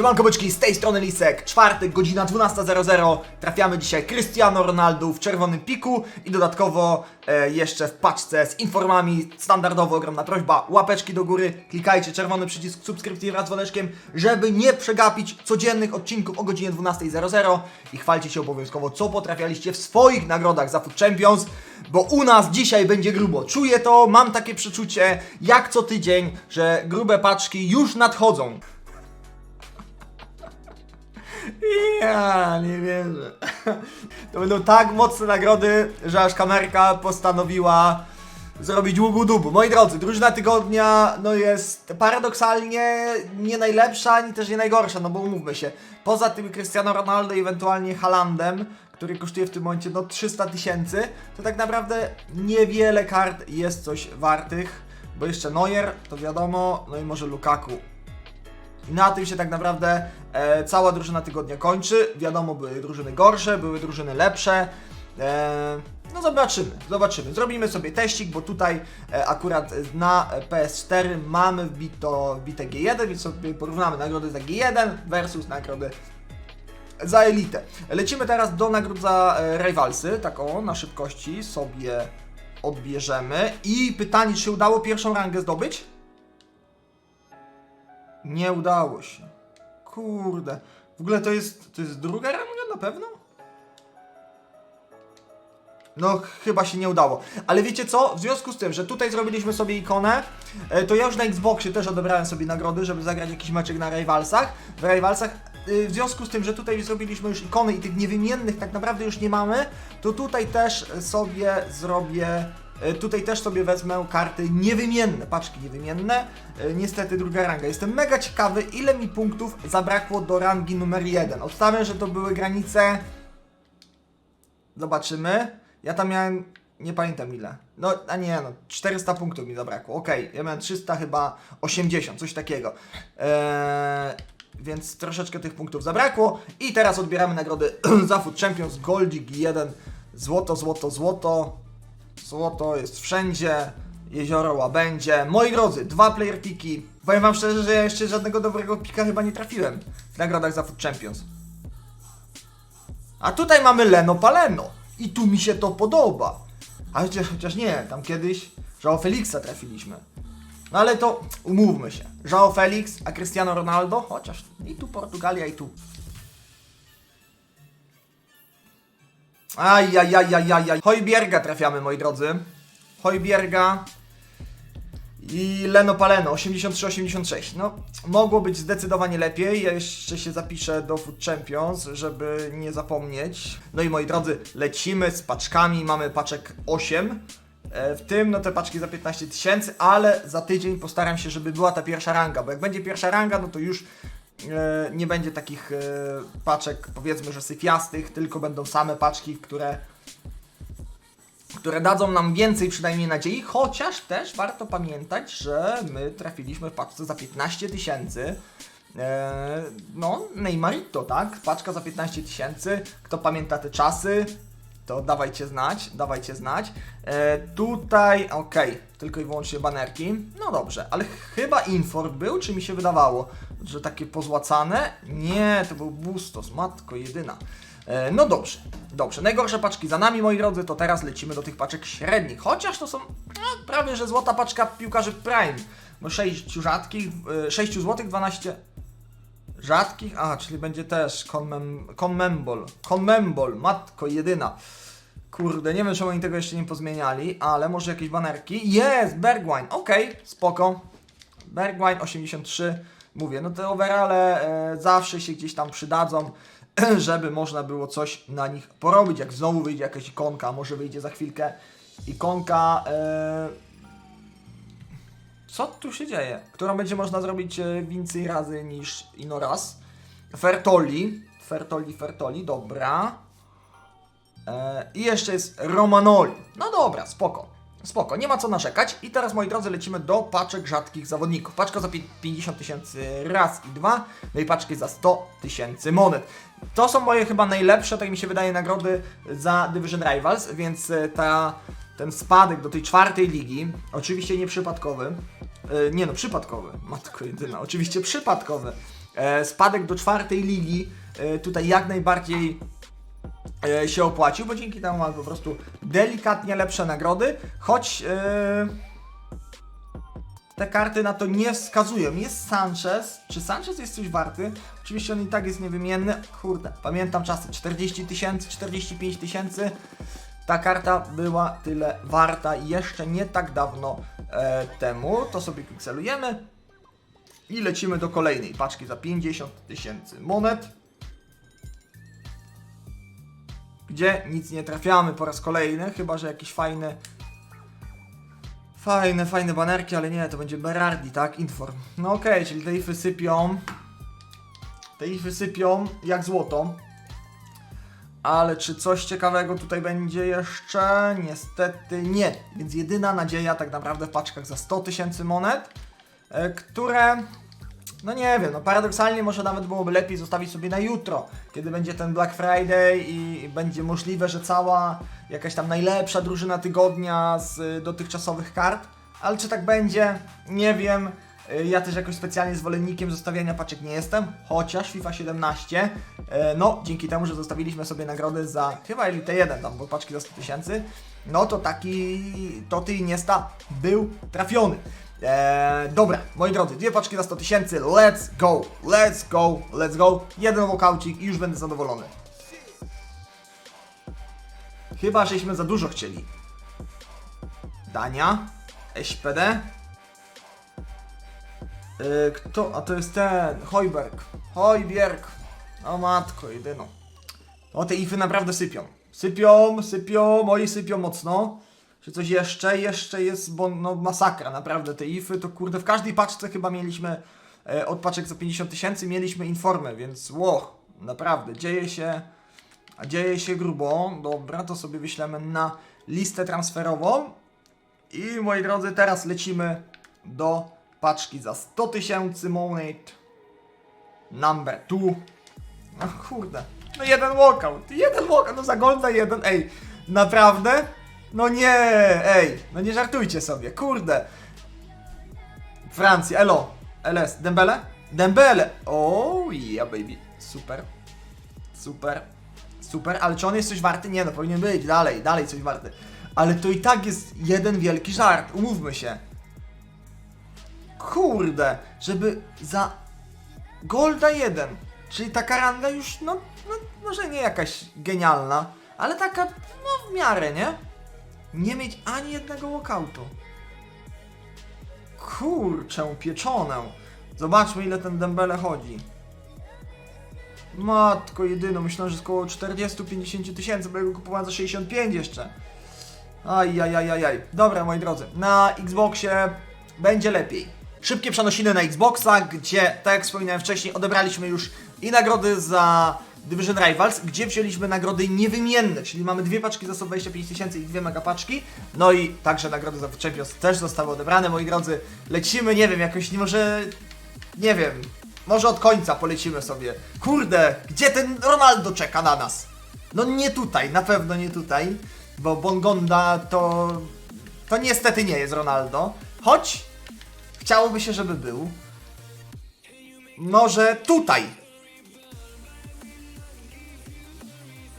Siemanko byczki, z tej strony Lisek, czwartek, godzina 12.00 Trafiamy dzisiaj Cristiano Ronaldo w czerwonym piku I dodatkowo e, jeszcze w paczce z informami. Standardowo ogromna prośba, łapeczki do góry. Klikajcie czerwony przycisk subskrypcji wraz z dzwoneczkiem Żeby nie przegapić codziennych odcinków o godzinie 12.00 I chwalcie się obowiązkowo, co potrafialiście w swoich nagrodach za Food Champions Bo u nas dzisiaj będzie grubo. Czuję to, mam takie przeczucie, jak co tydzień Że grube paczki już nadchodzą ja nie wierzę. To będą tak mocne nagrody, że aż kamerka postanowiła zrobić łubu dubu. Moi drodzy, drużyna tygodnia no jest paradoksalnie nie najlepsza, ani też nie najgorsza, no bo umówmy się. Poza tym Cristiano Ronaldo i ewentualnie Halandem, który kosztuje w tym momencie no 300 tysięcy, to tak naprawdę niewiele kart jest coś wartych, bo jeszcze Neuer, to wiadomo, no i może Lukaku. I na tym się tak naprawdę e, cała drużyna tygodnia kończy. Wiadomo, były drużyny gorsze, były drużyny lepsze. E, no zobaczymy, zobaczymy. Zrobimy sobie teścik, bo tutaj e, akurat na PS4 mamy wbito, wbite G1, więc sobie porównamy nagrody za G1 versus nagrody za Elite. Lecimy teraz do nagród za e, Rivalsy, tak o, na szybkości sobie odbierzemy. I pytanie, czy udało pierwszą rangę zdobyć? Nie udało się. Kurde. W ogóle to jest. To jest druga ranga na pewno? No, chyba się nie udało. Ale wiecie co? W związku z tym, że tutaj zrobiliśmy sobie ikonę, e, to ja już na Xboxie też odebrałem sobie nagrody, żeby zagrać jakiś meczek na Rivalsach. W Rivalsach. e, W związku z tym, że tutaj zrobiliśmy już ikony i tych niewymiennych tak naprawdę już nie mamy, to tutaj też sobie zrobię Tutaj też sobie wezmę karty niewymienne, paczki niewymienne. E, Niestety druga ranga. Jestem mega ciekawy, ile mi punktów zabrakło do rangi numer 1. Obstawiam, że to były granice. Zobaczymy. Ja tam miałem. Nie pamiętam ile. No, a nie, no, 400 punktów mi zabrakło. Okej, ja miałem 300 chyba 80, coś takiego. Eee, więc troszeczkę tych punktów zabrakło. I teraz odbieramy nagrody za Food Champions Goldzik 1. Złoto, złoto, złoto. Złoto jest wszędzie, jezioro łabędzie. Moi drodzy, dwa player piki. Powiem wam szczerze, że ja jeszcze żadnego dobrego pika chyba nie trafiłem w nagrodach za Food Champions. A tutaj mamy Leno Paleno. I tu mi się to podoba. A chociaż, chociaż nie, tam kiedyś Joao Felixa trafiliśmy. No ale to umówmy się. Joao Felix, a Cristiano Ronaldo, chociaż i tu Portugalia, i tu. Ajajajajajaj. Hojbierga trafiamy, moi drodzy. Hojbierga i Leno Paleno 83-86. No, mogło być zdecydowanie lepiej. Ja jeszcze się zapiszę do Food Champions, żeby nie zapomnieć. No i moi drodzy, lecimy z paczkami. Mamy paczek 8. E, W tym no te paczki za 15 tysięcy, ale za tydzień postaram się, żeby była ta pierwsza ranga, bo jak będzie pierwsza ranga, no to już nie będzie takich e, paczek, powiedzmy, że syfiastych, tylko będą same paczki, które które dadzą nam więcej przynajmniej nadziei, chociaż też warto pamiętać, że my trafiliśmy w paczce za 15 tysięcy. E, no, Neymarito, tak? Paczka za 15 tysięcy. Kto pamięta te czasy, to dawajcie znać, dawajcie znać. E, tutaj, okej, tylko i wyłącznie banerki. No dobrze, ale chyba Infor był, czy mi się wydawało, że takie pozłacane? Nie, to był Bustos, matko jedyna. E, no dobrze, dobrze. Najgorsze paczki za nami, moi drodzy, to teraz lecimy do tych paczek średnich. Chociaż to są no, prawie, że złota paczka piłkarzy Prime. Bo 6 rzadkich, e, 6 złotych, 12 rzadkich, a, czyli będzie też Conmem, Conmembol, Conmembol, matko jedyna. Kurde, nie wiem czemu oni tego jeszcze nie pozmieniali, ale może jakieś banerki. Jest, Bergwine, okej, spoko. Bergwine 83, mówię, no te overale e, zawsze się gdzieś tam przydadzą, żeby można było coś na nich porobić. Jak znowu wyjdzie jakaś ikonka, może wyjdzie za chwilkę ikonka... E, co tu się dzieje? Którą będzie można zrobić e, więcej razy niż ino raz. Fertoli. Fertoli, Fertoli, dobra. I jeszcze jest Romanoli. No dobra, spoko. Spoko, nie ma co narzekać. I teraz, moi drodzy, lecimy do paczek rzadkich zawodników. Paczka za pi- 50 tysięcy raz i dwa, no i paczki za 100 tysięcy monet. To są moje chyba najlepsze, tak mi się wydaje, nagrody za Division Rivals, więc e, ta, ten spadek do tej czwartej ligi, oczywiście nie przypadkowy, e, nie no, przypadkowy, matko jedyna, oczywiście przypadkowy, e, spadek do czwartej ligi tutaj jak najbardziej się opłacił, bo dzięki temu mamy po prostu delikatnie lepsze nagrody, choć e, te karty na to nie wskazują. Jest Sanchez. Czy Sanchez jest coś warty? Oczywiście on i tak jest niewymienny. Kurde, pamiętam czasy 40 tysięcy, 45 tysięcy. Ta karta była tyle warta jeszcze nie tak dawno e, temu. To sobie pikselujemy. I lecimy do kolejnej paczki za 50 tysięcy monet. Gdzie nic nie trafiamy po raz kolejny, chyba że jakiś fajny Fajne, fajne banerki, ale nie, to będzie Berardi, tak? Inform. No okej, czyli te ify sypią. Te ify sypią jak złoto. Ale czy coś ciekawego tutaj będzie jeszcze? Niestety nie. Więc jedyna nadzieja tak naprawdę w paczkach za 100 tysięcy monet, e, które... No nie wiem, no paradoksalnie może nawet byłoby lepiej zostawić sobie na jutro, kiedy będzie ten Black Friday i będzie możliwe, że cała jakaś tam najlepsza drużyna tygodnia z y, dotychczasowych kart, ale czy tak będzie, nie wiem. Y, Ja też jakoś specjalnie zwolennikiem zostawiania paczek nie jestem, chociaż FIFA 17, e, no dzięki temu, że zostawiliśmy sobie nagrody za chyba Elite 1, tam bo paczki za 100 tysięcy, no to taki Toty Iniesta był trafiony. E, dobra, moi drodzy, dwie paczki za 100 tysięcy, let's go, let's go, let's go, jeden walkoucik i już będę zadowolony. Chyba, żeśmy za dużo chcieli. Dania, SPD. Yy, kto? A to jest ten, Hojberg. Hojbjerg. O matko, jedyno. O, te ify naprawdę sypią. Sypią, sypią, moi sypią mocno. Czy coś jeszcze? Jeszcze jest, bo no masakra, naprawdę te ify, to kurde, w każdej paczce chyba mieliśmy, e, od paczek za 50 tysięcy mieliśmy informę, więc ło, naprawdę, dzieje się, dzieje się grubo. Dobra, to sobie wyślemy na listę transferową. I moi drodzy, teraz lecimy do paczki za 100 tysięcy monet. Number 2. No kurde. No jeden walkout. Jeden walkout. No za golda jeden. Ej, naprawdę? No nie, ej. No nie żartujcie sobie. Kurde. Francja, elo. LS. Dembele? Dembele. Oh yeah baby. Super. Super. Super, ale czy on jest coś warty? Nie, no powinien być, dalej, dalej coś warty. Ale to i tak jest jeden wielki żart, umówmy się. Kurde, żeby za Golda 1, czyli taka ranga już, no, no może nie jakaś genialna, ale taka, no w miarę, nie? Nie mieć ani jednego walkoutu. Kurczę, pieczonę. Zobaczmy ile ten Dembele chodzi. Matko jedyno, myślałem, że jest około 40-50 tysięcy, bo ja go kupowałem za 65 jeszcze. Ajajajajaj. Dobra, moi drodzy, na Xboxie będzie lepiej. Szybkie przenosiny na Xboxa, gdzie, tak jak wspominałem wcześniej, odebraliśmy już i nagrody za Division Rivals, gdzie wzięliśmy nagrody niewymienne, czyli mamy dwie paczki za 125 tysięcy i dwie megapaczki. No i także nagrody za Champions też zostały odebrane, moi drodzy. Lecimy, nie wiem, jakoś, nie może, nie wiem, może od końca polecimy sobie. Kurde, gdzie ten Ronaldo czeka na nas? No nie tutaj, na pewno nie tutaj, bo Bongonda to... to niestety nie jest Ronaldo. Choć chciałoby się, żeby był. Może tutaj.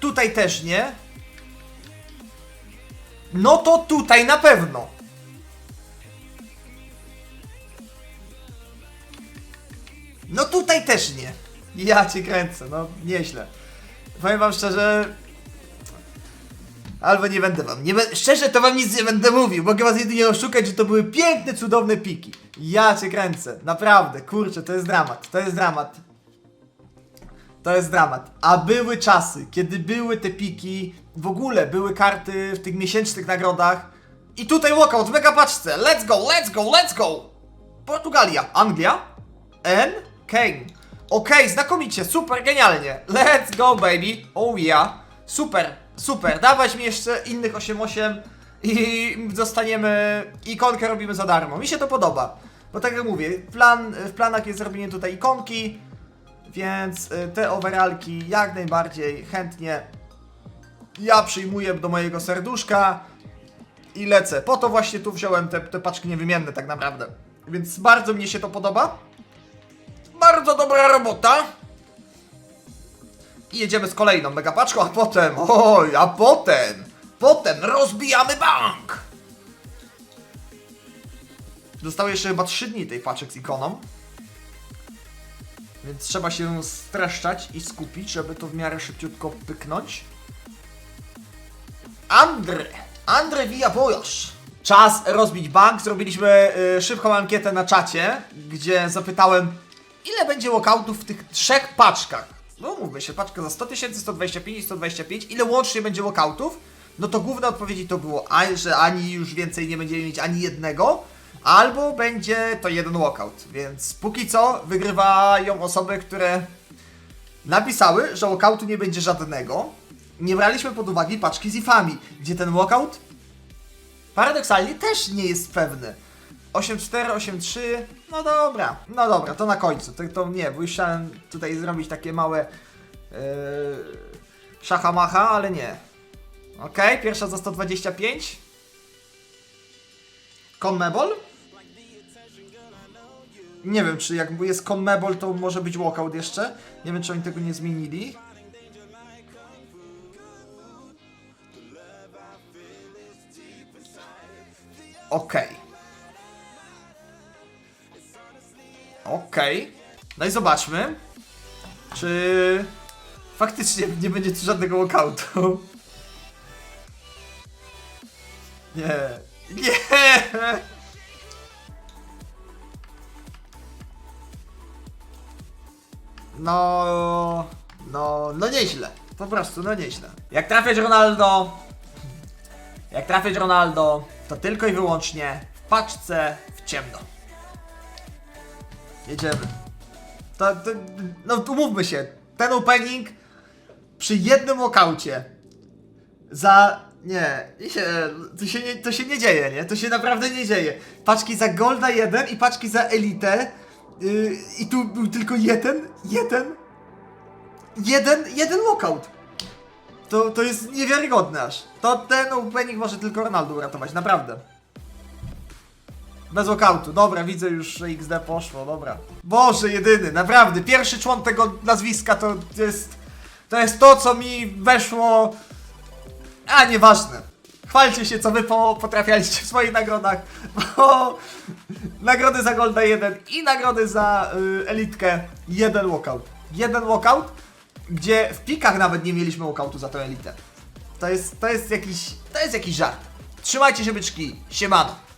Tutaj też nie. No to tutaj na pewno. No tutaj też nie. Ja cię kręcę, no nieźle. Powiem wam szczerze. Albo nie będę wam. Nie be... Szczerze to wam nic nie będę mówił. Mogę was jedynie oszukać, że to były piękne, cudowne piki. Ja cię kręcę. Naprawdę, kurczę, to jest dramat. To jest dramat. To jest dramat. A były czasy, kiedy były te piki, w ogóle były karty w tych miesięcznych nagrodach. I tutaj walkout w mega paczce. Let's go, let's go, let's go! Portugalia, Anglia, N. Kane. Okej, znakomicie, super, genialnie. Let's go, baby. Oh yeah. Super, super. Dawać mi jeszcze innych 8-8 i zostaniemy. Ikonkę robimy za darmo. Mi się to podoba. Bo tak jak mówię, plan, w planach jest zrobienie tutaj ikonki, więc y, te overalki jak najbardziej chętnie ja przyjmuję do mojego serduszka i lecę. Po to właśnie tu wziąłem te, te paczki niewymienne tak naprawdę. Więc bardzo mnie się to podoba. Bardzo dobra robota. I jedziemy z kolejną megapaczką, a potem, oj, a potem, potem rozbijamy bank. Zostały jeszcze chyba 3 dni tej paczek z ikoną. Więc trzeba się streszczać i skupić, żeby to w miarę szybciutko pyknąć. Andre, Andre Villabojas. Czas rozbić bank. Zrobiliśmy y, szybką ankietę na czacie, gdzie zapytałem, ile będzie walkoutów w tych trzech paczkach. No mówmy się, paczka za 100 tysięcy, 125 i 125. Ile łącznie będzie walkoutów? No to główne odpowiedzi to było, że ani już więcej nie będziemy mieć ani jednego, albo będzie to jeden walkout. Więc póki co wygrywają osoby, które napisały, że walkoutu nie będzie żadnego. Nie braliśmy pod uwagę paczki z ifami, gdzie ten walkout paradoksalnie też nie jest pewny. 8-4, 8-3, no dobra, no dobra, to na końcu. To, to nie, bo już chciałem tutaj zrobić takie małe yy, szachamacha, ale nie. Okej, pierwsza za 125. Conmebol? Nie wiem, czy jak jest Conmebol, to może być walkout jeszcze. Nie wiem, czy oni tego nie zmienili. Okej. Okej. No i zobaczmy, czy faktycznie nie będzie tu żadnego walkoutu. Nie. Nie! No, no, no nieźle. Po prostu, no nieźle. Jak trafiać Ronaldo, jak trafiać Ronaldo, to tylko i wyłącznie w paczce w ciemno. Jedziemy. To, to, no umówmy się, ten opening przy jednym walkoucie za... Nie, to, się nie, to się nie dzieje, nie? To się naprawdę nie dzieje. Paczki za Golda 1 i paczki za Elite yy, i tu był tylko jeden, jeden, jeden, jeden walkout. To, to jest niewiarygodne aż. To ten opening może tylko Ronaldo uratować, naprawdę. Bez walkoutu, dobra, widzę już, że XD poszło, dobra. Boże, jedyny, naprawdę, pierwszy człon tego nazwiska to jest... To jest to, co mi weszło... A, nieważne. Chwalcie się, co wy po, potrafialiście w swoich nagrodach, bo nagrody za Golda 1 i nagrody za y, Elitkę jeden walkout. Jeden walkout, gdzie w pikach nawet nie mieliśmy walkoutu za tę Elitę. To jest, to jest jakiś, to jest jakiś żart. Trzymajcie się byczki, siemano.